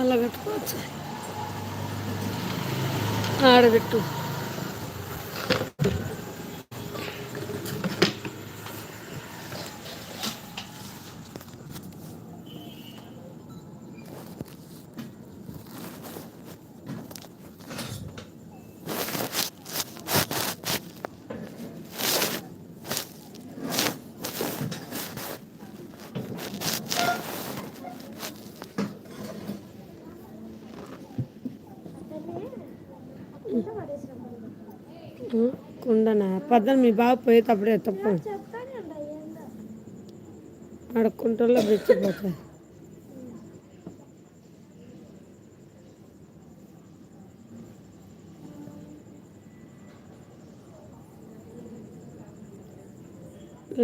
మళ్ళా పెట్టుకోవచ్చు. ఆడబెట్టు. కుండనా పొద్దున మీ బాబు పోయేటప్పుడే తప్పు. అడుక్కుంటలో కుంటల్లో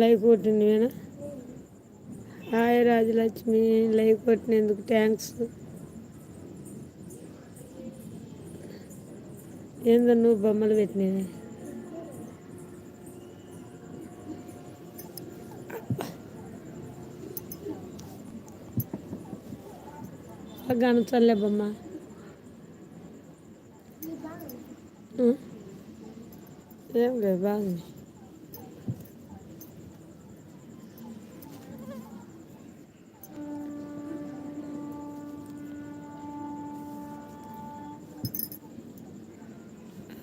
లైక్ కొట్టింది కొట్టినవేనా హాయ్ రాజలక్ష్మి లైక్ కొట్టినందుకు థ్యాంక్స్. ఏందో నువ్వు బొమ్మలు పెట్టినవి. గణచల్లే బొమ్మ ఉం? ఏం లేదు బాగుంది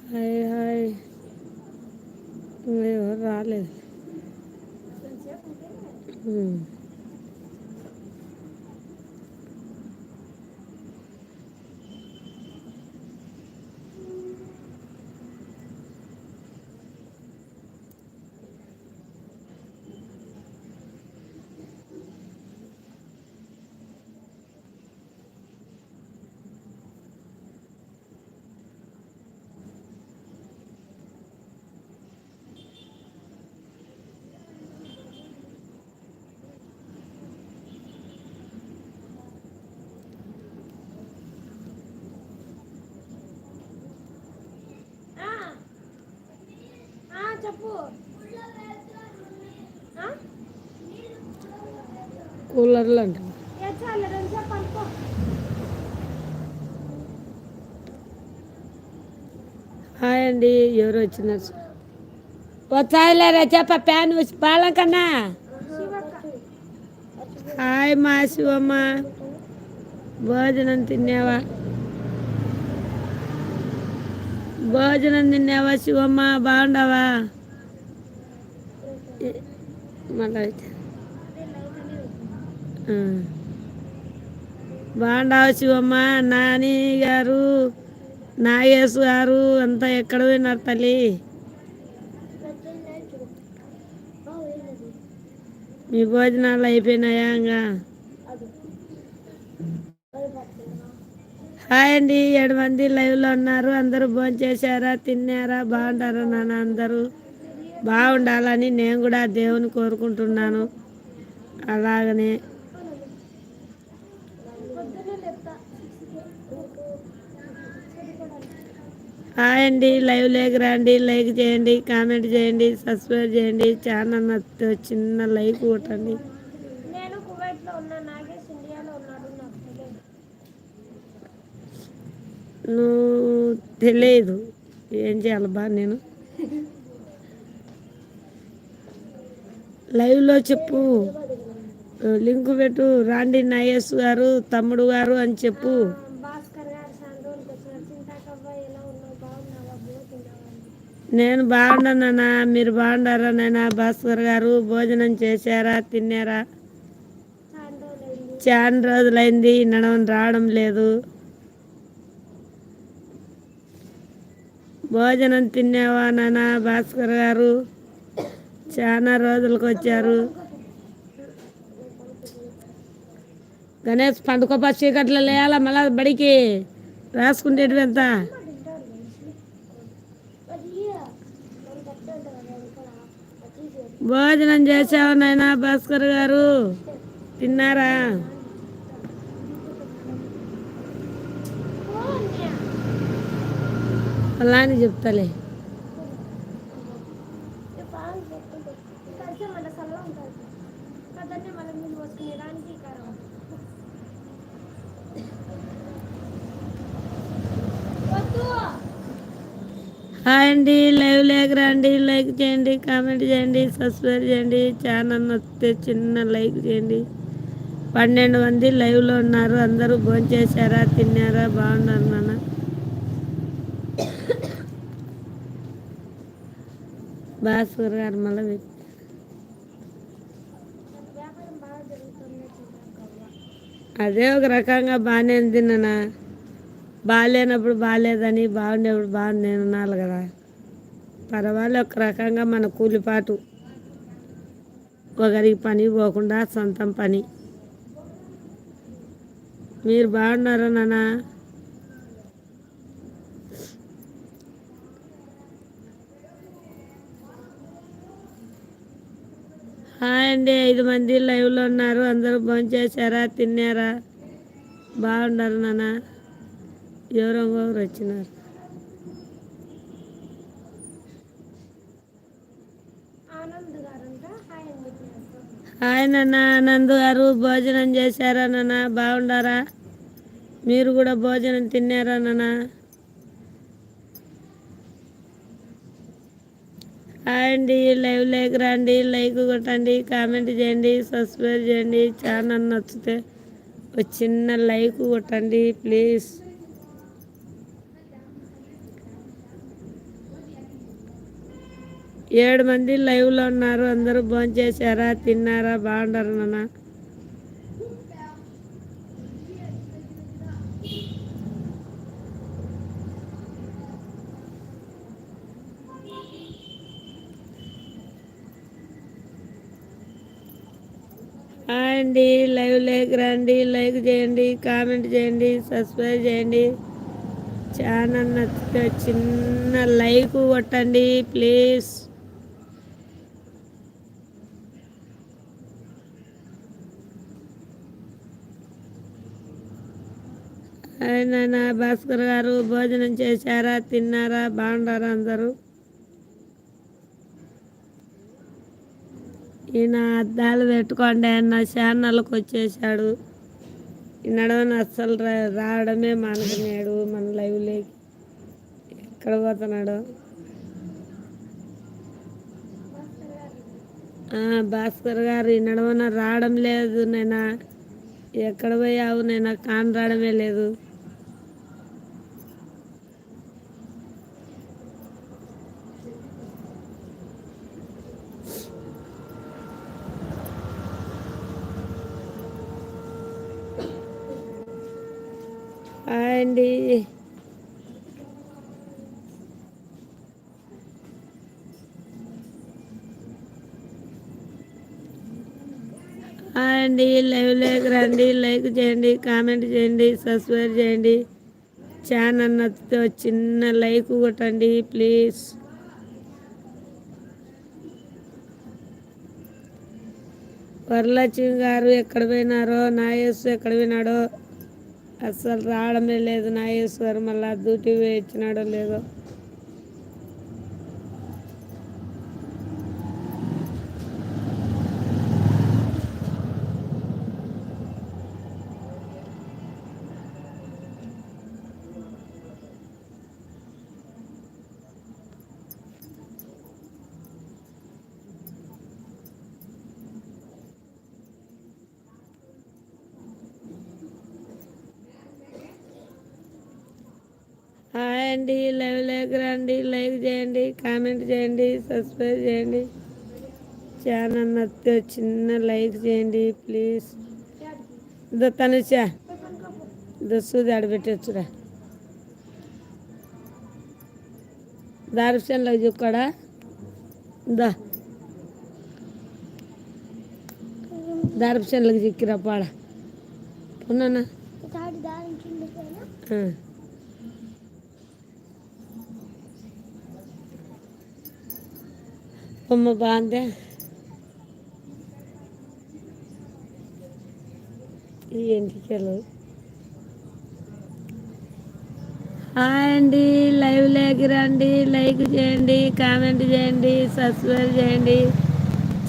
హాయ్ హాయ్ ఎవరు రాలేదు ఉం. చెప్పు హాయ్ అండి ఎవరు వచ్చినారు వచ్చాయిలేరా చెప్ప ప్యాన్ వచ్చి బాలం కన్నా హాయ్ మా శివమ్మ. భోజనం తిన్నావా? భోజనం తిన్నావా శివమ్మ? బాగుండవా? మళ్ళా. బాగుండవా శివమ్మ నాని గారు నాగేశ్ గారు అంతా ఎక్కడ పోయినారు తల్లి? మీ భోజనాలు అయిపోయినాయా ఇంకా? హాయ్ అండి ఏడు మంది లైవ్లో ఉన్నారు. అందరూ భోజనం చేశారా తిన్నారా బాగుంటారా నాన్న అందరూ? బాగుండాలని నేను కూడా దేవుని కోరుకుంటున్నాను. అలాగనే హాయ్ అండి లైవ్ లేక రండి లైక్ చేయండి కామెంట్ చేయండి సబ్స్క్రైబ్ చేయండి. ఛానల్ నచ్చితే చిన్న లైక్ కొట్టండి. నాగేష్ నువ్వు తెలియదు. ఏం చేయాలి బా నేను? లైవ్లో చెప్పు. లింక్ పెట్టు. రాండి నాగేశ్ గారు తమ్ముడు గారు అని చెప్పు భాస్కర్ గారు సాండ్రోల్కి వచ్చినారు చింతాకవ్వ ఎలా ఉన్నావు బాగున్నావా పోతున్నావా నేను బాగున్నానా మీరు బాగున్నారా నాయనా? భాస్కర్ గారు భోజనం చేశారా? తిన్నారా? చాలా రోజులైంది నడవని రావడం లేదు. భోజనం తిన్నావా నానా భాస్కర్ గారు చాలా రోజులకు వచ్చారు. గణేష్ పండుకోపా చీకట్లో లేయాలా మళ్ళా బడికి? రాసుకుంటేటివి ఎంత భోజనం చేసావు నాయనా భాస్కర్ గారు. తిన్నారా? అలా అని చెప్తలే. హాయ్ అండి లైవ్ లేక రండి లైక్ చేయండి కామెంట్ చేయండి సబ్స్క్రైబ్ చేయండి ఛానల్ వస్తే చిన్న లైక్ చేయండి. పన్నెండు మంది లైవ్లో ఉన్నారు అందరూ భోంచేశారా తిన్నారా బాగున్నారు నాన్న. భాస్కర్ గారు మళ్ళీ అదే ఒక రకంగా బాగానే తిన్నానా బాగాలేనప్పుడు బాగాలేదని బాగుండేప్పుడు బాగుంది అనాలి కదా. పర్వాలేదు ఒక రకంగా మన కూలిపాటు. ఒకరికి పని పోకుండా సొంతం పని. మీరు బాగున్నారా నాన్న? హాయ్ అండి ఐదు మంది లైవ్లో ఉన్నారు. అందరూ భోంచేశారా? తిన్నారా? బాగున్నారు నాన్న? ఎవరో ఎవరు వచ్చినారు. ఆనంద్ గారంట. హాయ్ అండి. హాయ్ నాన్న నందు గారు భోజనం చేశారా నాన్న? బాగుండారా? మీరు కూడా భోజనం తిన్నారా నాన్న? హాయ్ అండి లైవ్ లేక రండి లైక్ కొట్టండి కామెంట్ చేయండి సబ్స్క్రైబ్ చేయండి. ఛానల్ నచ్చితే ఒక చిన్న లైక్ కొట్టండి ప్లీజ్. ఏడు మంది లైవ్లో ఉన్నారు. అందరూ భోంచేశారా తిన్నారా? బాగుండారు నాన్న? అండి. లైవ్ లైక్ రండి. లైక్ చేయండి. కామెంట్ చేయండి. సబ్స్క్రైబ్ చేయండి. ఛానల్ నచ్చితే చిన్న లైక్ కొట్టండి. ప్లీజ్ నాయన భాస్కర్ గారు భోజనం చేశారా తిన్నారా బాగున్నారా అందరూ? ఈయన అద్దాలు పెట్టుకోండి నా ఛానల్కి వచ్చేసాడు ఈ నడవని అస్సలు రా రావడమే మానుకున్నాడు మన లైవ్లోకి. ఎక్కడ పోతున్నాడు? భాస్కర్ గారు ఈ నడవన రావడం లేదు నేను? ఎక్కడ పోయావు నేను? కాను రావడమే లేదు హాయ్ అండి. అండి లైవ్ లైక్ రండి లైక్ చేయండి కామెంట్ చేయండి సబ్స్క్రైబ్ చేయండి. ఛానల్ నచ్చితే చిన్న లైక్ కొట్టండి ప్లీజ్. వరలక్ష్మి గారు ఎక్కడ పోయినారో నాగేశ్వర ఎక్కడ పోయినాడో అస్సలు రావడమే లేదు నాగేశ్వర్ మళ్ళా డ్యూటీ పోయి ఇచ్చినాడో లేదో. హాయ్ అండి లైవ్ లేక రండి లైక్ చేయండి కామెంట్ చేయండి సబ్స్క్రైబ్ చేయండి. ఛానల్ నచ్చితే చిన్న లైక్ చేయండి ప్లీజ్. ఇదో తనుషా ఇదో సూది ఆడబెట్టచ్చురా దారుషన్లో చూక్కడా దా దారుషన్లకు చిక్కిరా పాడ. ఉన్నానా Como banda. ఈ ఎంటికలు హాయ్ అండి లైవ్ లేకి రండి లైక్ చేయండి కామెంట్ చేయండి సబ్స్క్రైబ్ చేయండి.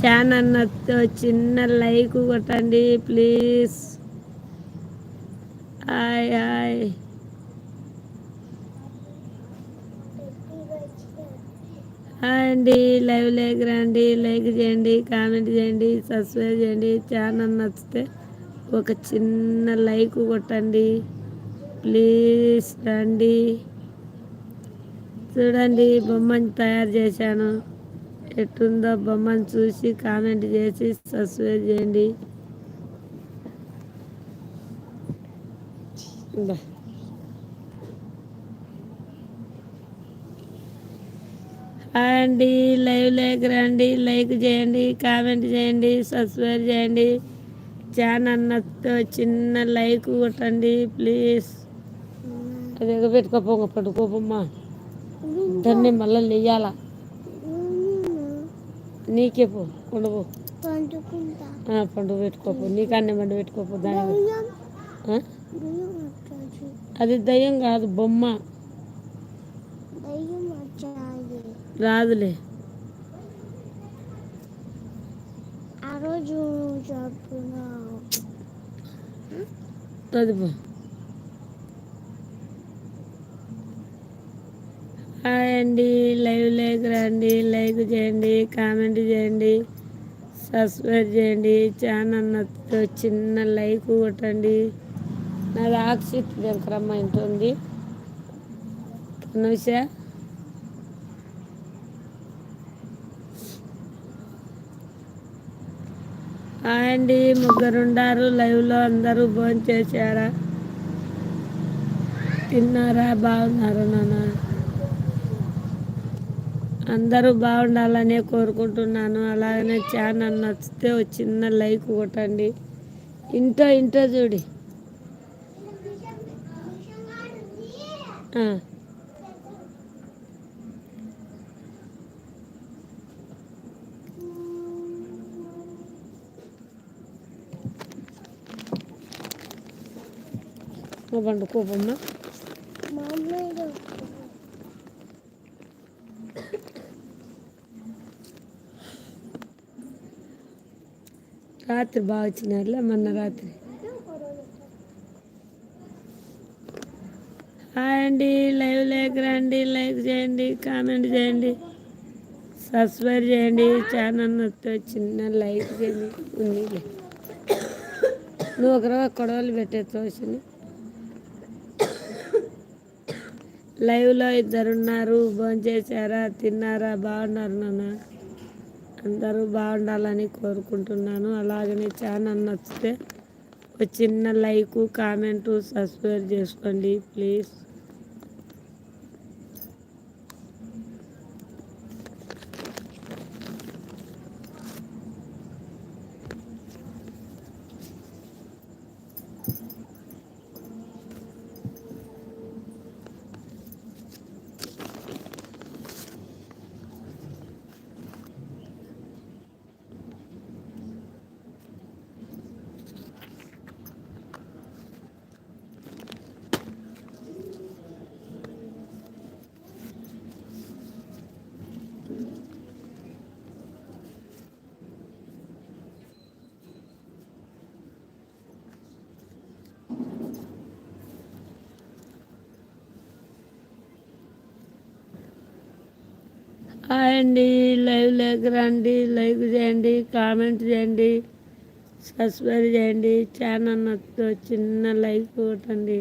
ఛానల్ నచ్చితే చిన్న లైక్ కొట్టండి please. Hi hi hi live like రండి లైక్ చేయండి కామెంట్ చేయండి సబ్స్క్రైబ్ చేయండి. ఛానల్ నచ్చితే ఒక చిన్న లైక్ కొట్టండి. ప్లీజ్ రండి. చూడండి బొమ్మని తయారు చేశాను. ఎట్టుందో బొమ్మను చూసి కామెంట్ చేసి సబ్స్క్రైబ్ చేయండి. రండి లైవ్ లైక్ రండి లైక్ చేయండి కామెంట్ చేయండి సబ్స్క్రైబ్ చేయండి. ఛానల్ నచ్చితే చిన్న లైక్ కొట్టండి ప్లీజ్. అది ఎగబెట్టుకోపోక పట్టుకోపమ్మా దాన్ని మళ్ళీ లేయాల? నీకే పో కొండపో పండుగ పెట్టుకోపో నీకన్నే పండు పెట్టుకోపో దాని అది దయ్యం కాదు బొమ్మ దయ్యం వచ్చాది రాదులే. ఆ రోజు అండి లైవ్ లేక్ రండి లైక్ చేయండి కామెంట్ చేయండి సబ్స్క్రైబ్ చేయండి ఛానల్ నచ్చితే చిన్న లైక్ కొట్టండి. నాది ఆక్సిట్ వెంకరమ్మ ఇంటి ఉంది అనుష హాయ్ అండి ముగ్గురుండారు లైవ్లో అందరూ భోజనం చేశారా? తిన్నారా? బాగున్నారు నాన్న? అందరూ బాగుండాలనే కోరుకుంటున్నాను. అలాగనే ఛానల్ నచ్చితే ఒక చిన్న లైక్ కొట్టండి. ఇంటో ఇంటో చూడి. ఆ. కోపమ్మ రాత్రి బాగా వచ్చినారులే మొన్న రాత్రి. హాయ్ అండి లైవ్ లేక రండి లైక్ చేయండి కామెంట్ చేయండి. సబ్స్క్రైబ్ చేయండి ఛానల్ నచ్చితే చిన్న లైక్ చేయండి ఉంది నువ్వు ఒకరో కొడవలు పెట్టే తోచని లైవ్లో ఇద్దరు ఉన్నారు భోంచేశారా తిన్నారా? బాగున్నారు నాన్న. అందరూ బాగుండాలని కోరుకుంటున్నాను. అలాగనే ఛానల్ నచ్చితే ఒక చిన్న లైక్ కామెంటు సబ్స్క్రైబ్ చేసుకోండి. ప్లీజ్. రండి లైవ్ లేక రండి లైక్ చేయండి కామెంట్ చేయండి సబ్స్క్రైబ్ చేయండి. ఛానల్ నచ్చితే చిన్న లైక్ కొట్టండి.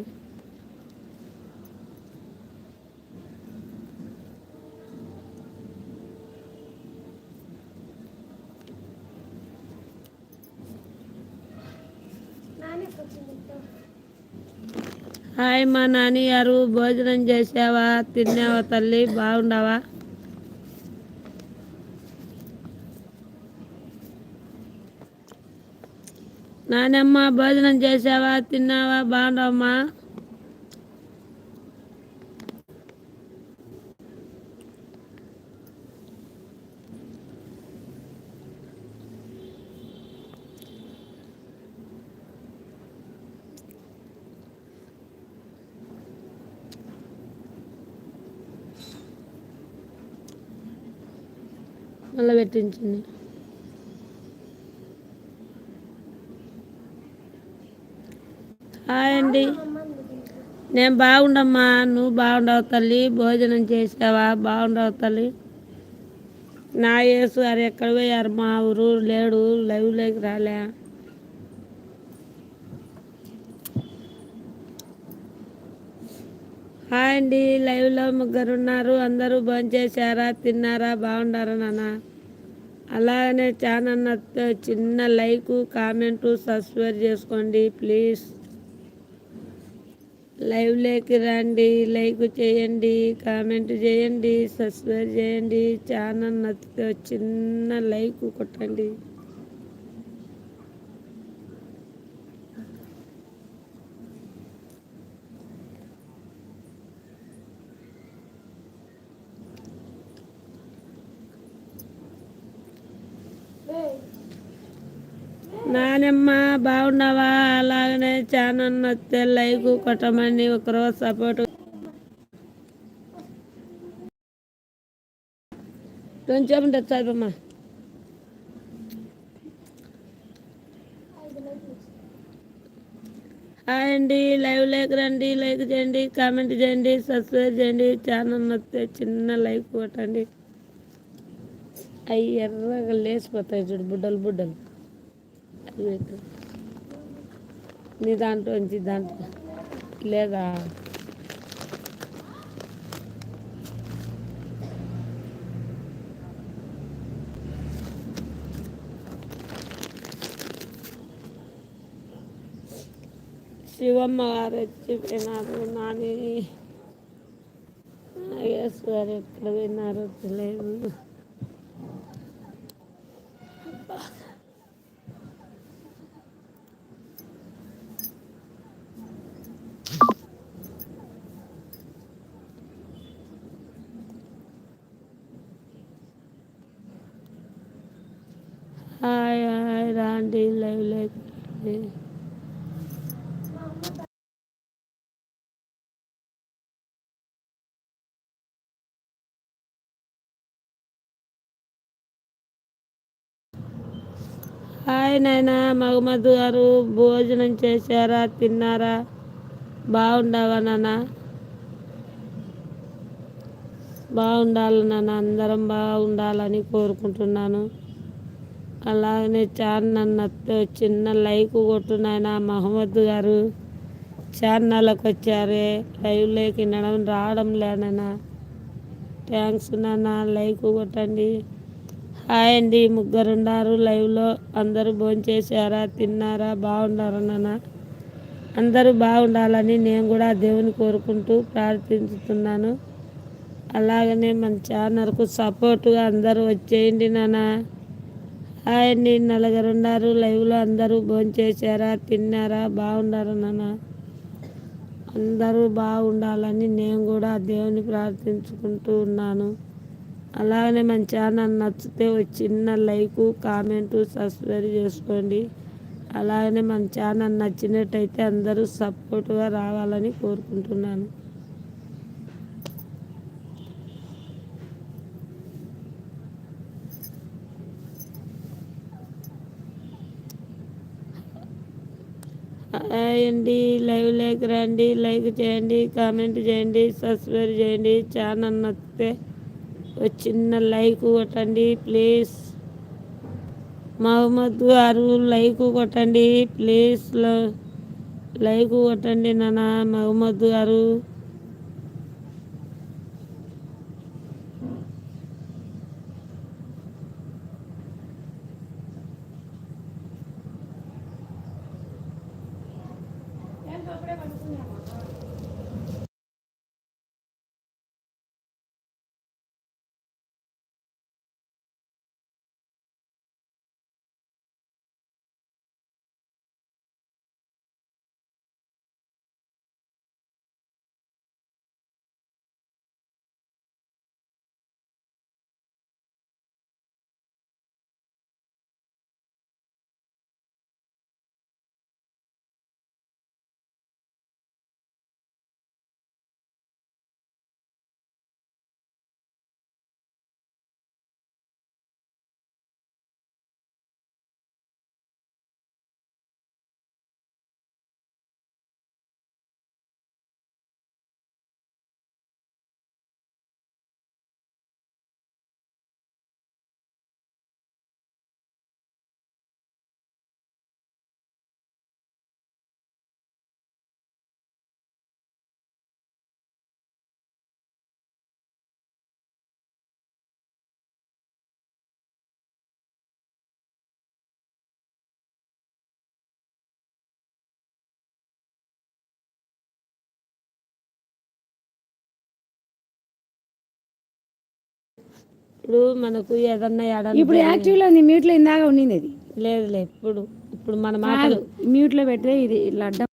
హాయ్ మా నాని గారు భోజనం చేసావా? తిన్నావా తల్లి? బాగుండవా? నానమ్మ భోజనం చేసావా? తిన్నావా? బాగున్నావమ్మా? మళ్ళీ పెట్టించింది. హాయ్ అండి. నేను బాగుండమ్మా. నువ్వు బాగుండవు తల్లి. భోజనం చేసావా? బాగుండవు తల్లి. నా యేసు గారు ఎక్కడ పోయారు? మా ఊరు లేడు. లైవ్లోకి రాలే. హాయ్ అండి. లైవ్లో ముగ్గురు ఉన్నారు. అందరూ భోంచేశారా తిన్నారా? బాగుండారా నాన్న? అలాగనే ఛానల్ చిన్న లైక్ కామెంటు సబ్స్క్రైబ్ చేసుకోండి. ప్లీజ్. లైవ్లోకి రండి లైక్ చేయండి కామెంట్ చేయండి సబ్స్క్రైబ్ చేయండి. ఛానల్ నచ్చితే చిన్న లైక్ కొట్టండి. నానమ్మ బాగున్నావా? అలాగనే ఛానల్ నచ్చితే లైక్ కొట్టమని ఒకరోజు సపోర్ట్. కొంచెం చదువమ్మా హాయ్ అండి. లైవ్ లైక్ రండి. లైక్ చేయండి. కామెంట్ చేయండి. సబ్స్క్రైబ్ చేయండి. ఛానల్ నచ్చితే చిన్న లైక్ కొట్టండి. అవి ఎర్రగా లేచిపోతాయి చూడు బుడ్డలు బుడ్డలు. పెట్టు. నీ దాంట్లో నుంచి దాంట్లో లేదా? శివమ్మ గారు వచ్చిపోయినారు నాని. యేసు ఎక్కడ పోయినారో తెలియదు హాయ్ హాయ్ రాండి లైవ్ లైక్ హాయ్ నాయనా మహమ్మద్ గారు భోజనం చేశారా తిన్నారా? బాగుండవా నాన్న? బాగుండాలి నాన్న అందరం బాగుండాలని కోరుకుంటున్నాను. అలాగనే ఛానల్ చిన్న లైక్ కొట్టు నాయన మహమ్మద్ గారు ఛానల్కి వచ్చారే లైవ్లోకి వినడం రావడం లేనన్నా థ్యాంక్స్ నాన్న లైక్ కొట్టండి. హాయ్ అండి ముగ్గురు ఉన్నారు లైవ్లో. అందరూ భోంచేశారా? తిన్నారా? బాగుండారా అందరూ బాగుండాలని నేను కూడా దేవుని కోరుకుంటూ ప్రార్థించుతున్నాను. అలాగనే మన ఛానల్కు సపోర్టుగా అందరూ వచ్చేయండి నాన్న. హాయ్ అండి నలుగురు ఉన్నారు లైవ్లో. అందరూ భోంచేశారా? తిన్నారా? బాగుండారా నాన్న? అందరూ బాగుండాలని నేను కూడా దేవుని ప్రార్థించుకుంటూ ఉన్నాను. అలాగనే మన ఛానల్ నచ్చితే ఒక చిన్న లైకు కామెంటు సబ్స్క్రైబ్ చేసుకోండి. అలాగనే మన ఛానల్ నచ్చినట్టయితే అందరూ సపోర్ట్గా రావాలని కోరుకుంటున్నాను. అండి. లైవ్ లైక్ రండి. లైక్ చేయండి కామెంట్ చేయండి సబ్స్క్రైబ్ చేయండి. ఛానల్ నచ్చితే చిన్న లైక్ కొట్టండి ప్లీజ్. మహమ్మద్ గారు లైక్ కొట్టండి ప్లీజ్. లైక్ కొట్టండి నాన్న మహమ్మద్ గారు. ఇప్పుడు మనకు ఏదన్నా ఏడన్నా ఇప్పుడు యాక్టివ్లో ఉంది మ్యూట్లో ఇందాక ఉండింది అది లేదులే ఇప్పుడు ఇప్పుడు మన మాటలు మ్యూట్లో పెడితే ఇది ఇట్లా అడ్డం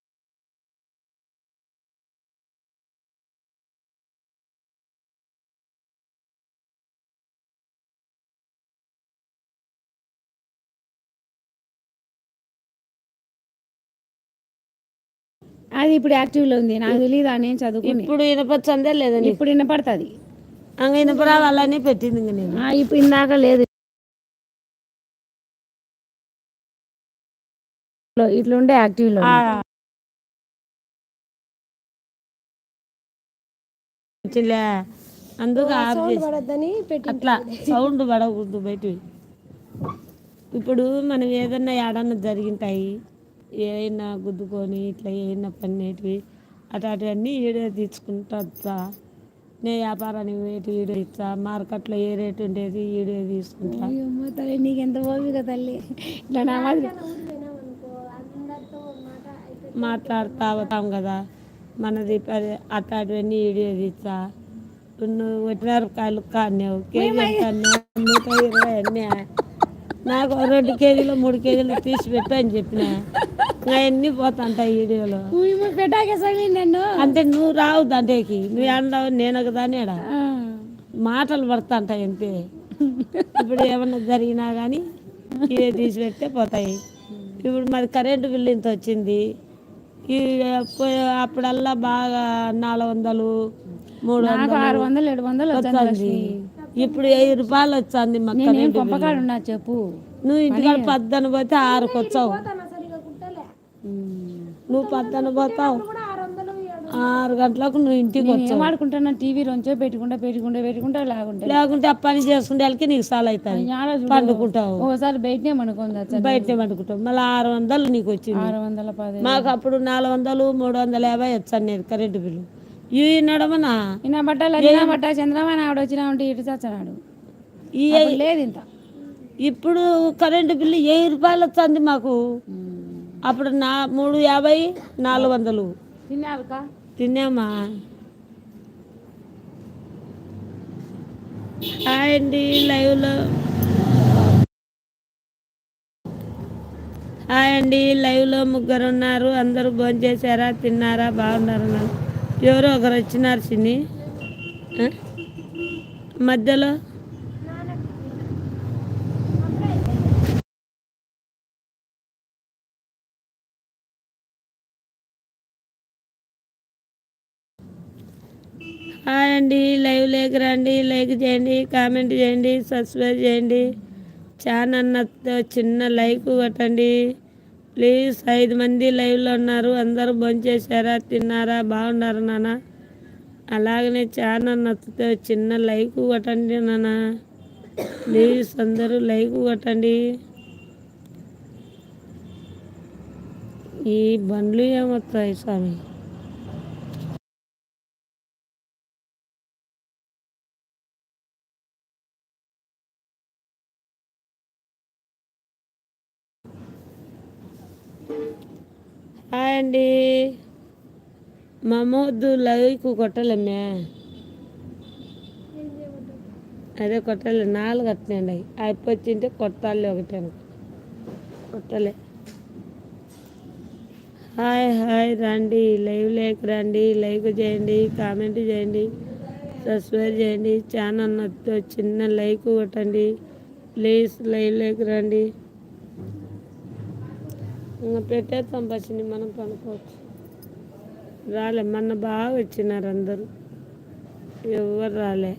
అది ఇప్పుడు యాక్టివ్లో ఉంది నాకు తెలియదు నేను చదువుకుని. ఇప్పుడు వినపచ్చందే లేదని ఇప్పుడు వినపడుతుంది. అంగ వినపరావాలని పెట్టింది ఇంక నేను. ఇప్పుడు ఇందాక లేదు. ఇట్లుండే యాక్టివ్లో ఆ. వచ్చిలే అందుకు ఆఫ్ చేసి. పడద్దని పెట్టి అట్లా సౌండ్ పడకూడదు బయట ఇప్పుడు మనం ఏదన్నా ఏడన్నా జరిగింటాయి ఏమైనా గుద్దుకొని ఇట్లా ఏమైనా పన్నేటివి అట్లాంటివన్నీ వీడియో తీసుకుంటా నేను వ్యాపారానికి వేటి వీడియో ఇస్తా మార్కెట్లో ఏ రేటు ఉండేది వీడియో తీసుకుంటా. తల్లి నీకు ఎంత ఓపిక తల్లి? ఇట్లా నా మాదిరి అయితే మాట్లాడుతా అవుతాం కదా. మనది అట్లాంటివన్నీ వీడియో తీస్తా. నువ్వు వట్టిమిరపకాయలు కాన్నావు కేజీ ఎంత అన్నావు? నూట ఇరవై అన్నీ నాకు రెండు కేజీలు మూడు కేజీలు తీసి పెట్టు అని చెప్పిన. అన్నీ పోతాంటాయి వీడియోలో? నన్ను. అంటే నువ్వు రావు దాంట్లోకి నువ్వు ఎండవు నేను ఒకదాని ఈడ. ఆ. మాటలు పడతాంటాయి అంతే. ఇప్పుడు ఏమన్నా జరిగినా కానీ ఇవే తీసి పెడితే పోతాయి. ఇప్పుడు మరి కరెంటు బిల్లు ఇంత వచ్చింది అప్పుడల్లా బాగా నాలుగు వందలు మూడు వందలు ఆరు వందలు ఏడు వందలు ఇప్పుడు వెయ్యి రూపాయలు వచ్చింది చెప్పు. నువ్వు ఇంటికాడ పద్దన పోతే ఆరుకు వచ్చావు. నువ్వు పద్దన పోతావు. ఆరు గంటలకు నువ్వు ఇంటికి వచ్చావు. ఆడుకుంటున్నా టీవీ రొంచో పెట్టుకుంటా పెట్టుకుంటా పెట్టుకుంటా లాగుంటా లేకుంటే ఆ పని చేసుకునే వాళ్ళకి నీకు సాల్ చూడు. పండుకుంటావు. ఓసారి బయటనే అనుకుంది వచ్చాను బయట పండుకుంటావు. మళ్ళీ ఆరు వందలు నీకు వచ్చింది. ఆరు వందల పది మాకు అప్పుడు నాలుగు వందలు మూడు వందల యాభై వచ్చాను నేను కరెంటు బిల్లు. ఇవి నడమనా ఈయన బట్టలు అదినా బట్ట చంద్రబాబు ఆవిడ వచ్చినా ఉంటే ఇటు ఈ అప్పుడు లేదు ఇంత. ఇప్పుడు కరెంటు బిల్లు వెయ్యి రూపాయలు వచ్చింది మాకు. అప్పుడు నా మూడు యాభై నాలుగు వందలు. తిన్నావుకా తిన్నామా? హాయ్ అండి లైవ్లో హాయ్ అండి లైవ్లో ముగ్గురు ఉన్నారు అందరూ భోంచేశారా? తిన్నారా? బాగున్నారు? అన్నారు ఎవరో ఒకరు వచ్చినారు చిన్ని మధ్యలో? హాయ్ అండి లైవ్ లేక రండి లైక్ చేయండి కామెంట్ చేయండి సబ్స్క్రైబ్ చేయండి. ఛానల్ నచ్చితే చిన్న లైక్ కొట్టండి. ప్లీజ్ ఐదు మంది లైవ్లో ఉన్నారు. అందరూ భోంచేశారా? తిన్నారా? బాగున్నారా నాన్న? అలాగనే ఛానల్ నచ్చితే చిన్న లైక్ కొట్టండి నాన్న. ప్లీజ్ అందరూ లైక్ కొట్టండి. ఈ బండ్లు ఏమొస్తాయి స్వామి? హాయ్ అండి మమోద్దు లైక్ కొట్టలేమే అదే కొట్టలే నాలుగు అట్నండి అయిపోతుంటే కొట్టాలి ఒకటి కొట్టాలి కొట్టలే. హాయ్ హాయ్ రండి. లైవ్ లేక రండి. లైక్ చేయండి కామెంట్ చేయండి సబ్స్క్రైబ్ చేయండి. ఛానల్ నచ్చితే చిన్న లైక్ కొట్టండి. ప్లీజ్ లైవ్ లేక రండి. ఇంకా పెట్టేస్తాం బస్సుని మనం పనుకోవచ్చు రాలే మొన్న బాగా వచ్చినారు అందరూ. ఎవరు రాలే.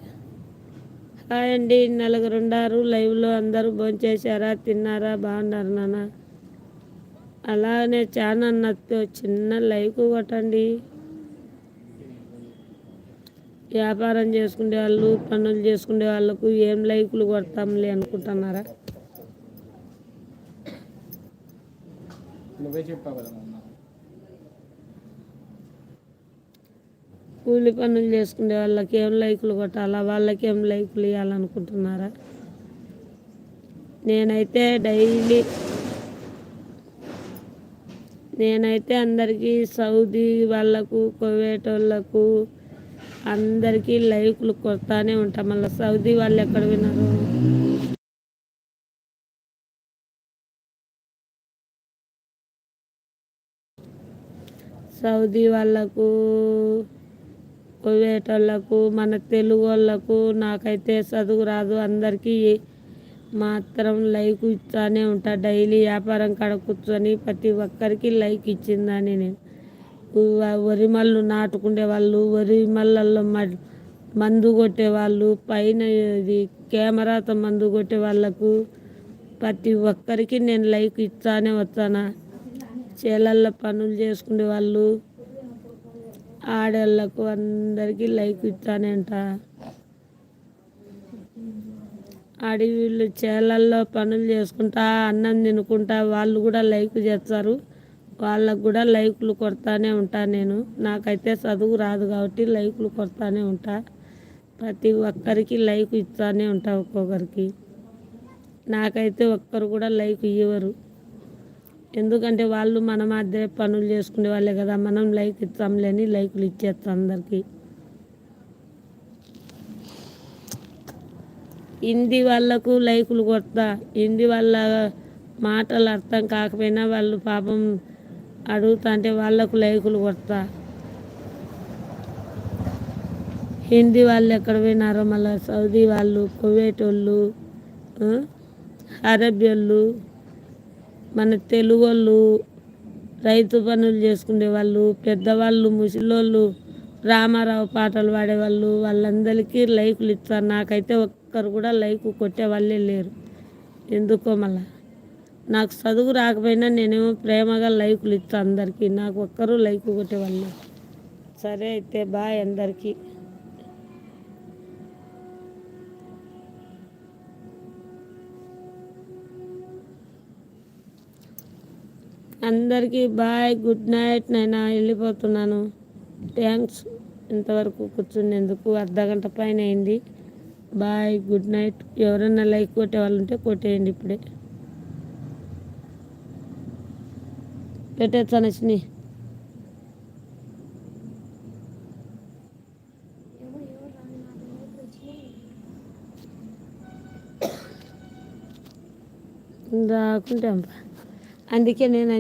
హాయ్ అండి నలుగురు ఉండారు లైవ్లో అందరూ భోంచేశారా తిన్నారా బాగున్నారు నాన్న? అలానే చాలా నచ్చితే చిన్న లైవ్ కొట్టండి. వ్యాపారం చేసుకునే వాళ్ళు పనులు చేసుకునే వాళ్ళకు ఏం లైకులు కొడతాంలే అనుకుంటున్నారా? నువ్వే చెప్పావు కదా మొన్న. కూలి పనులు చేసుకునే వాళ్ళకి ఏం లైకులు కొట్టాలా? వాళ్ళకి ఏం లైకులు ఇవ్వాలనుకుంటున్నారా నేనైతే డైలీ నేనైతే అందరికీ సౌదీ వాళ్ళకు కువైట్ వాళ్ళకు అందరికీ లైకులు కొడతానే ఉంటాం. మళ్ళీ సౌదీ వాళ్ళు ఎక్కడ విన్నారు సౌదీ వాళ్ళకు కువేట్ వాళ్ళకు మన తెలుగు వాళ్ళకు నాకైతే చదువు రాదు. అందరికీ మాత్రం లైక్ ఇస్తానే ఉంటా. డైలీ వ్యాపారం కాడ కూర్చొని ప్రతి ఒక్కరికి లైక్ ఇచ్చిందని నేను. వరి మళ్ళు నాటుకునే వాళ్ళు వరి మళ్ళల్లో మ- మందు కొట్టే వాళ్ళు పైన ఇది కెమెరాతో మందు కొట్టే వాళ్ళకు ప్రతి ఒక్కరికి నేను లైక్ ఇస్తానే వచ్చానా. చేలల్లో పనులు చేసుకునే వాళ్ళు ఆడవాళ్ళకు అందరికీ లైక్ ఇస్తానే ఉంటా అడవిళ్ళు చేలల్లో పనులు చేసుకుంటా అన్నం తినుకుంటా వాళ్ళు కూడా లైక్ చేస్తారు. వాళ్ళకు కూడా లైకులు కొడతానే ఉంటా నేను. నాకైతే చదువు రాదు కాబట్టి లైకులు కొడతానే ఉంటా. ప్రతి ఒక్కరికి లైక్ ఇస్తానే ఉంటా ఒక్కొక్కరికి. నాకైతే ఒక్కరు కూడా లైక్ ఇవ్వరు ఎందుకంటే వాళ్ళు మన మధ్య పనులు చేసుకునే వాళ్ళే కదా. మనం లైక్ ఇస్తాంలేని లైకులు ఇచ్చేస్తాం అందరికీ. హిందీ వాళ్ళకు లైకులు కొడతా. హిందీ వాళ్ళ మాటలు అర్థం కాకపోయినా వాళ్ళు పాపం అడుగుతా అంటే వాళ్ళకు లైకులు కొడతా. హిందీ వాళ్ళు ఎక్కడ పోయినారో మళ్ళీ సౌదీ వాళ్ళు కువైట్ వాళ్ళు అరబ్ వాళ్ళు. మన తెలుగు వాళ్ళు రైతు పనులు చేసుకునే వాళ్ళు పెద్దవాళ్ళు ముసలోళ్ళు రామారావు పాటలు పాడేవాళ్ళు వాళ్ళందరికీ లైకులు ఇస్తారు. నాకైతే ఒక్కరు కూడా లైక్ కొట్టే వాళ్ళే లేరు. ఎందుకో మళ్ళా? నాకు చదువు రాకపోయినా నేనేమో ప్రేమగా లైకులు ఇస్తాను అందరికీ. నాకు ఒక్కరు లైక్ కొట్టేవాళ్ళు సరే అయితే బాయ్ అందరికీ. అందరికీ బాయ్ గుడ్ నైట్ నేను వెళ్ళిపోతున్నాను. థ్యాంక్స్. ఇంతవరకు కూర్చునేందుకు అర్ధ గంట పైన అయింది బాయ్ గుడ్ నైట్. ఎవరైనా లైక్ కొట్టే వాళ్ళు ఉంటే కొట్టేయండి ఇప్పుడే. పెట్టేస్తాను వచ్చినాయి ఏమో రాకుంటే అందుకే నేను